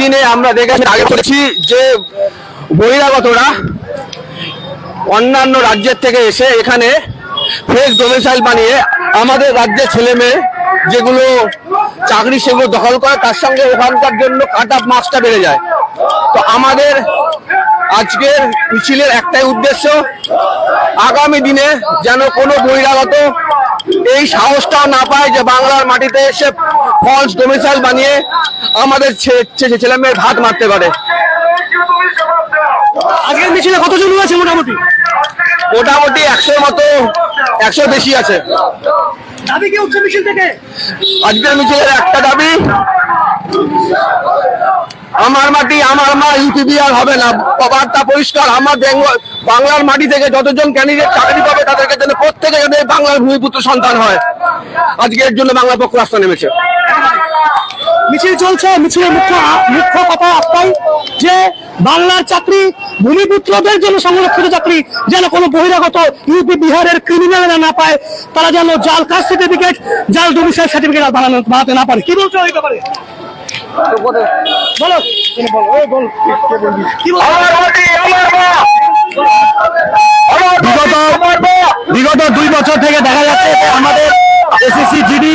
দিনে আমরা দেখেছি আগে বলেছি যে বহিরাগতরা অন্যান্য রাজ্যের থেকে এসে এখানে ফেক ডোমিসাইল বানিয়ে আমাদের রাজ্যের ছেলে মেয়ে যেগুলো চাকরি সেগুলো দখল করে, তার সঙ্গে ওখানকার জন্য কাট আপ বেড়ে যায়। তো আমাদের আজকের মিছিলের একটাই উদ্দেশ্য, আগামী দিনে যেন কোনো বহিরাগত এই সাহসটা না পায় যে বাংলার মাটিতে এসে ফলস ডোমিসাইল বানিয়ে আমাদের ছেলে মেয়ের ভাত মারতে পারে। আজকের মিছিলে কতজন আছে মোটামুটি? মোটামুটি একশোর মতো একশো বেশি আছে। দাবি কি উঠছে মিছিল থেকে? আজকের মিছিলের একটা দাবি আমার মাটি আমার মা ইউপিবি আর হবে না। বার্তা পরিষ্কার আমার বেঙ্গল বাংলার মাটি থেকে যতজন ক্যান্ডিডেট চাকরি পাবে তাদেরকে যেন প্রত্যেকে যেন বাংলার ভূমিপুত্র সন্তান হয়। আজকে এর জন্য বাংলা পক্ষ রাস্তা নেমেছে। মিছিল চলছে মিছিলের মুখ্য মুখ্য কথা একটাই যে বাংলার চাকরি ভূমিপুত্রদের জন্য সংরক্ষিত চাকরি যেন কোনো বহিরাগত ইউপি বিহারের ক্রিমিনালরা না পায় তারা যেন জাল কাস্ট সার্টিফিকেট জাল ডোমিসাইল সার্টিফিকেট বানানো বানাতে না পারে। কি বলছো এই ব্যাপারে? বলো। বলো ওই বল। কি বল। বিগত বিগত দুই বছর থেকে দেখা যাচ্ছে যে আমাদের এসএসসি জিডি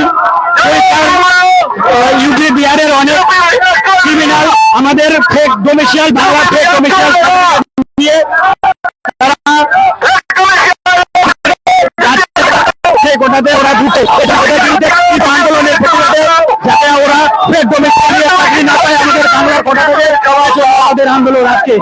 ইউপি বিহারের অনেক ক্রিমিনাল আমাদের fake domicile Bangla fake commercial সেই কোটাতে ওরা কি আন্দোলনের প্রতিবাদে? যাতে ওরা ফেক কমার্শিয়াল চাকরি না পায় আমাদের বাংলার কোটা থেকে আমাদের আন্দোলন আজকে।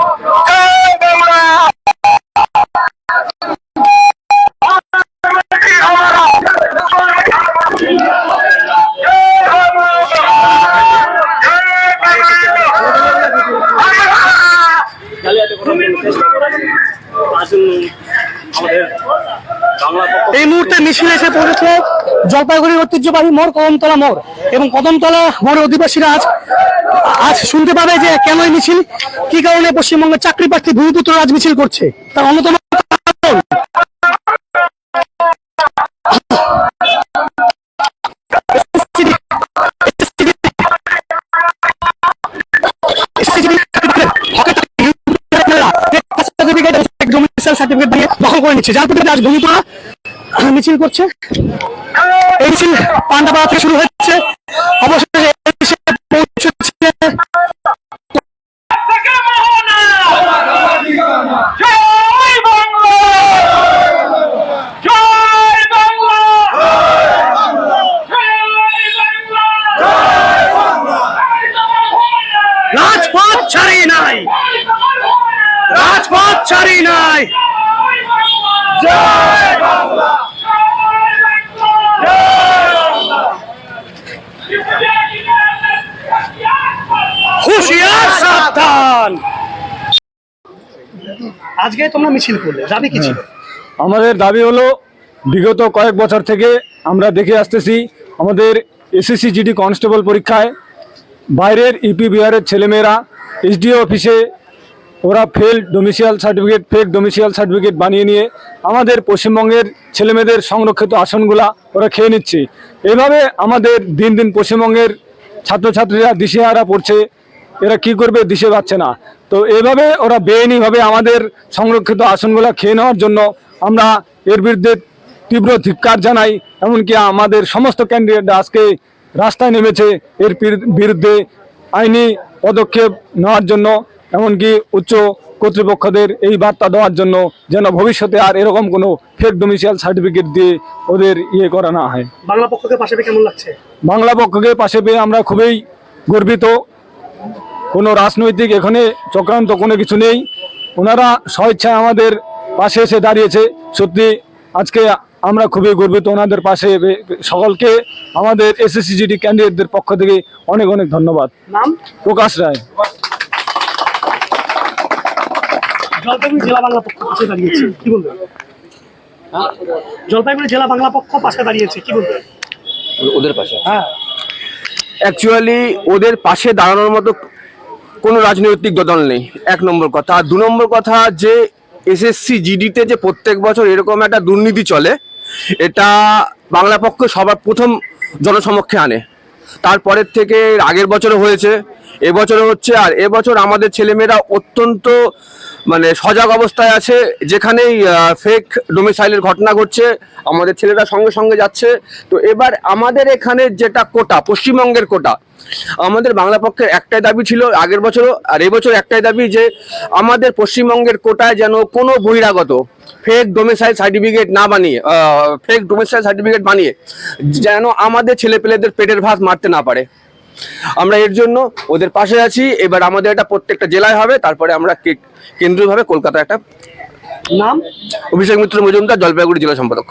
এই মুহূর্তে মিছিল এসে পড়েছে জলপাইগুড়ির ঐতিহ্যবাহী মোড়, কদমতলা মোড়। এবং কদমতলা মোড়ের অধিবাসীরা আজ আজ শুনতে পাবে যে কেন এই মিছিল, কি কারণে পশ্চিমবঙ্গের চাকরি প্রার্থী ভূমিপুত্র আজ মিছিল করছে, তার অন্যতম নিচ্ছে যার প্রতি আজ ভূমিপুরা মিছিল করছে। এই মিছিল পান্ডাপাড়া থেকে শুরু হচ্ছে অবশেষে রাজপথ ছাড়ি নাই। রাজপথ ছাড়ি নাই। জয় বাংলা হুশিয়ার সাবধান। আজকে তোমরা মিছিল করলে যাবে কি ছিল? আমাদের দাবি হলো বিগত কয়েক বছর থেকে আমরা দেখে আসতেছি আমাদের এসএসসি জিডি কনস্টেবল পরীক্ষায় বাইরের ইপি বিহারের ছেলেমেয়েরা এসডিও অফিসে ওরা fake domicile certificate fake domicile certificate বানিয়ে নিয়ে আমাদের পশ্চিমবঙ্গের ছেলেমেয়েদের সংরক্ষিত আসনগুলা ওরা খেয়ে নিচ্ছে। এভাবে আমাদের দিন দিন পশ্চিমবঙ্গের ছাত্রছাত্রীরা, দিশেহারা পড়ছে, এরা কি করবে দিশে পাচ্ছে না। তো এভাবে ওরা বেআইনিভাবে আমাদের সংরক্ষিত আসনগুলো খেয়ে নেওয়ার জন্য আমরা এর বিরুদ্ধে তীব্র ধিক্কার জানাই, এমনকি আমাদের সমস্ত ক্যান্ডিডেট আজকে রাস্তায় নেমেছে, এর বিরুদ্ধে আইনি পদক্ষেপ নেওয়ার জন্য এমনকি উচ্চ কর্তৃপক্ষদের এই বার্তা দেওয়ার জন্য যেন ভবিষ্যতে আর এরকম কোনো ফেক ডোমিসিয়াল সার্টিফিকেট দিয়ে ওদের ইয়ে করা না হয়। বাংলা পক্ষকে পাশে পেয়ে কেমন লাগছে? বাংলা পক্ষকে পাশে পেয়ে আমরা খুবই গর্বিত। কোনো রাজনৈতিক এখানে চক্রান্ত কোনো কিছু নেই। ওনারা স্বেচ্ছায় আমাদের পাশে এসে দাঁড়িয়েছে। সত্যি আজকে আমরা খুবই গর্বিত ওনাদের পাশে সকলকে। আমাদের এসএসসি জিডি ক্যান্ডিডেটদের পক্ষ থেকে অনেক অনেক ধন্যবাদ। নাম? প্রকাশ রায়। জলপাইগুড়ি জেলা বাংলা পক্ষ পাশে দাঁড়িয়েছে। কি বলবেন? জলপাইগুড়ি জেলা বাংলা পক্ষ পাশে দাঁড়িয়েছে কি বলবেন? ওদের পাশে। হ্যাঁ। অ্যাকচুয়ালি ওদের পাশে দাঁড়ানোর মতো কোনো রাজনৈতিক দল নেই এক নম্বর কথা। আর দু নম্বর কথা যে এসএসসি জিডিতে যে প্রত্যেক বছর এরকম একটা দুর্নীতি চলে এটা বাংলা পক্ষ সবার প্রথম জনসমক্ষে আনে। তারপরের থেকে আগের বছরও হয়েছে এবছরও হচ্ছে, আর এবছর আমাদের ছেলেমেয়েরা অত্যন্ত মানে সজাগ অবস্থায় আছে, যেখানেই ফেক ডোমিসাইলের ঘটনা ঘটছে, আমাদের ছেলেরা সঙ্গে সঙ্গে যাচ্ছে। তো এবার আমাদের এখানে যেটা কোটা, পশ্চিমবঙ্গের কোটা, আমাদের বাংলা পক্ষের একটাই দাবি ছিল আগের বছরও, আর এবছর একটাই দাবি যে আমাদের পশ্চিমবঙ্গের কোটায় যেন কোনো বহিরাগত ফেক ডোমিসাইল সার্টিফিকেট না বানিয়ে ফেক ডোমিসাইল সার্টিফিকেট বানিয়ে, যেন আমাদের ছেলেপেলেদের পেটের ভাত মারতে না পারে। আমরা এর জন্য ওদের পাশে আছি। এবার আমাদের এটা প্রত্যেকটা জেলায় হবে তারপরে আমরা কেন্দ্রীয়ভাবে কলকাতা একটা নাম? অভিষেক মিত্র মজুমদার জলপাইগুড়ি জেলা সম্পাদক।